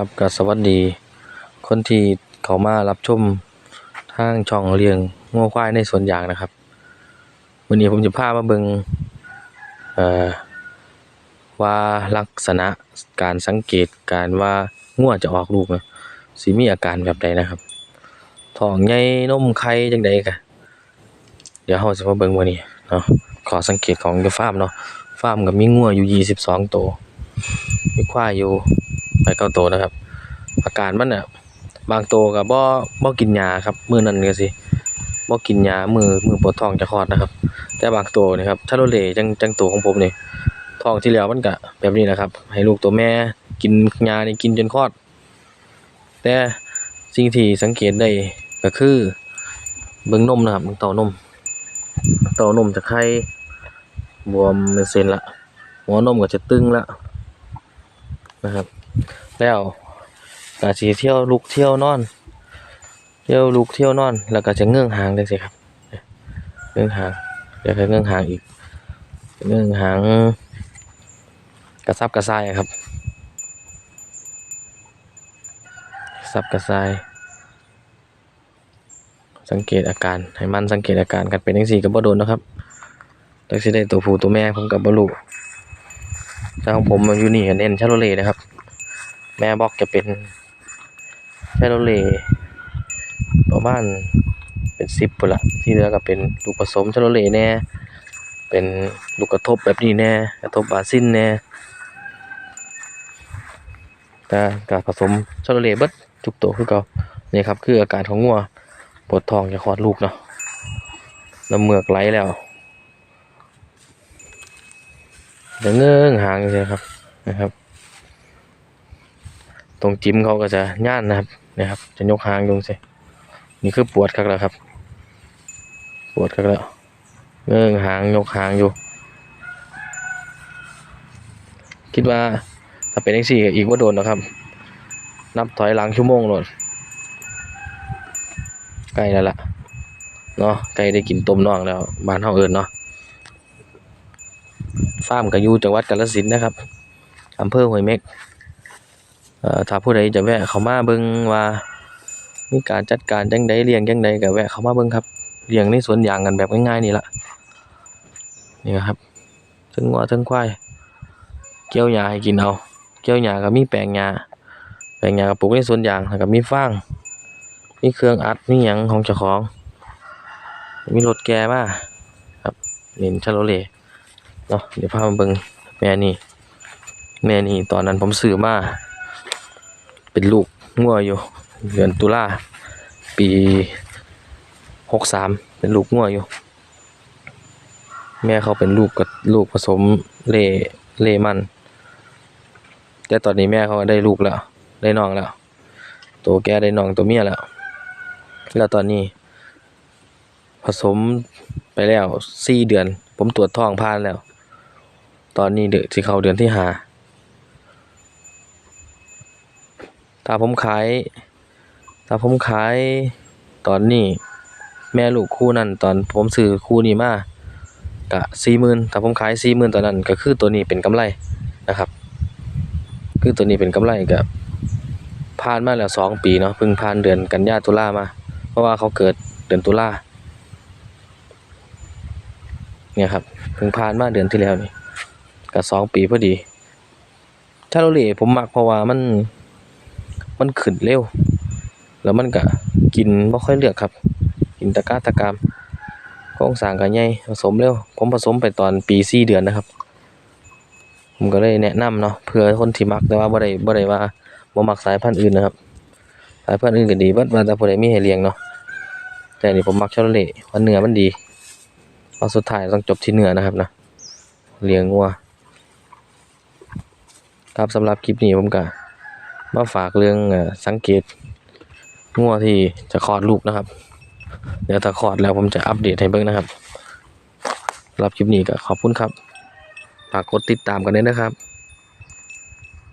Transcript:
ครับก็สวัสดี คนที่เขามารับชมทางช่องเลี้ยงงัวควายในสวนยางนะครับวันนี้ผมจะพามาเบิ่งเอ่อว่าลักษณะการสังเกตการว่างัวจะออกลูกนะสิมีอาการแบบใดนะครับท้องใหญ่นมไข่จังใดกะเดี๋ยวเราจะมาเบิงวันนี้เนาะขอสังเกตของอยู่ฟาร์มเนาะฟาร์มก็มีงัวอยู่22ตัวมีควายอยู่ ไปเก้าตัวนะครับ อาการมันน่ะบางตัวก็บ่บ่กินยาครับมือนั้นก็สิบ่กินยามือมือปวดท้องจะคลอดนะครับ แต่บางตัวนี่ครับชาโลเลจังจังตัวของผมนี่ท้องที่แล้วมันก็แบบนี้แหละครับ ให้ลูกตัวแม่กินยานี่กินจนคลอด แต่สิ่งที่สังเกตได้ก็คือเบิ่งนมนะครับเบิ่งเต้านมเต้านมจะไข่บวมเป็นเส้นละหัวนมก็จะตึงละนะครับ แล้วก็สิเที่ยวลุกเที่ยวนอน เที่ยวลุกเที่ยวนอน แล้วก็จะเงื่องหางจังซี่ครับเงื่องหางเดี๋ยวก็เงื่องหางอีก เงื่องหางกระซับกระส่ายครับซับกระส่ายสังเกตอาการให้มันสังเกตอาการกันเป็นจังซี่ก็บ่โดนนะครับจักสิได้ตัวผู้ตัวแม่ผมก็บ่รู้แต่ของผมมันอยู่นี่ก็นเน้นชาโลเลนะครับ แม่บอกจะเป็นชาโลเลประมาณเป็นสิบปุ่ละที่เหลือก็เป็นลูกผสมชาโลเลแน่ เป็นลูกกระทบแบบนี้แน่ กระทบบาซินแน่แต่ก็ผสมชาโลเลเบิดทุกตัวคือเก่านี่ครับคืออาการของงัวปวดท้องจะคลอดลูกเนาะน้ำเมือกไหลแล้วเดี๋ยวเงื่องหางเลยครับนะครับ ตรงจิ้มเขาก็จะย่านนะครับนะครับจะยกหางลงสินี่คือปวดครับแล้วครับ ปวดครับแล้วเงื่องหางยกหางอยู่ คิดว่าถ้าเป็นอีกสี่อีกว่าโดนนะครับนับถอยหลังชั่วโมงโลดใกล้แล้วล่ะเนาะใกล้ได้กินต้มน่องแล้วบ้านเฮาเอิ้นเนาะฟาร์มก็อยู่จังหวัดกาฬสินนะครับอำเภอห้วยเม็ก ถ้าผู้ใดจะแวะเข้ามาเบิ่งว่ามีการจัดการจังใดเลี้ยงจังใดก็แวะเข้ามาเบิ่งครับเลี้ยงในสวนยางกันแบบง่ายๆนี่ละนี่ครับทั้งงัวทั้งควายเกี่ยวหญ้าให้กินเอาเกี่ยวหญ้าก็มีแปลงหญ้าแปลงหญ้าก็ปลูกในสวนยางแล้วก็มีฟางมีเครื่องอัดมีหยังของเจ้าของ มีรถแกมาครับเน้นชาโลเลเนาะเดี๋ยวพามาเบิ่งแม่นี่แม่นี่ตอนนั้นผมซื้อมา เป็นลูกงัวอยู่ เดือนตุลาปีหกสามเป็นลูกงัวอยู่ แม่เขาเป็นลูกกับลูกผสมเล่เล่มัน แต่ตอนนี้แม่เขาได้ลูกแล้ว ได้น้องแล้ว ตัวแกได้น้องตัวเมียแล้ว แล้วตอนนี้ ผสมไปแล้วสี่เดือน ผมตรวจท้องผ่านแล้ว ตอนนี้เดือที่เขาเดือนที่ห้า ถ้าผมขาย ถ้าผมขายตอนนี้ แม่ลูกคู่นั้นตอนผมซื้อคู่นี้มากะสี่หมื่นถ้าผมขายสี่หมื่นตอนนั้นก็คือตัวนี้เป็นกำไรนะครับ คือตัวนี้เป็นกำไรกับผ่านมาแล้วสองปีเนาะเพิ่งผ่านเดือนกันยาตุลามา เพราะว่าเขาเกิดเดือนตุลาเนี่ยครับเพิ่งผ่านมาเดือนที่แล้วนี่ก็สองปีพอดีชาโลเล่ผมมักเพราะว่ามัน มันขึ้นเร็ว แล้วมันก็กินบ่ค่อยเลือกครับ กินตะกร้าตะกรามโครงสร้างก็ใหญ่ผสมเร็ว ผมผสมไปตอนปี4เดือนนะครับ ผมก็เลยแนะนำเนาะเพื่อคนที่มักแต่ว่าบ่ได้บ่ได้ว่าบ่มักสายพันธุ์อื่นนะครับ สายพันธุ์อื่นก็ดีเบิดว่าแต่ผู้ใดมีให้เลี้ยงเนาะแต่นี่ผมมักชาโลเล่ว่าเนื้อมันดีเอาสุดท้ายต้องจบที่เนื้อนะครับนะเลี้ยงวัวครับสำหรับคลิปนี้ผมก็ มาฝากเรื่องสังเกตงัวที่จะคลอดลูกนะครับ เดี๋ยวถ้าคลอดแล้วผมจะอัปเดตให้เบิ่งนะครับรับคลิปนี้ก็ขอบคุณครับฝากกดติดตามกันด้วยนะครับ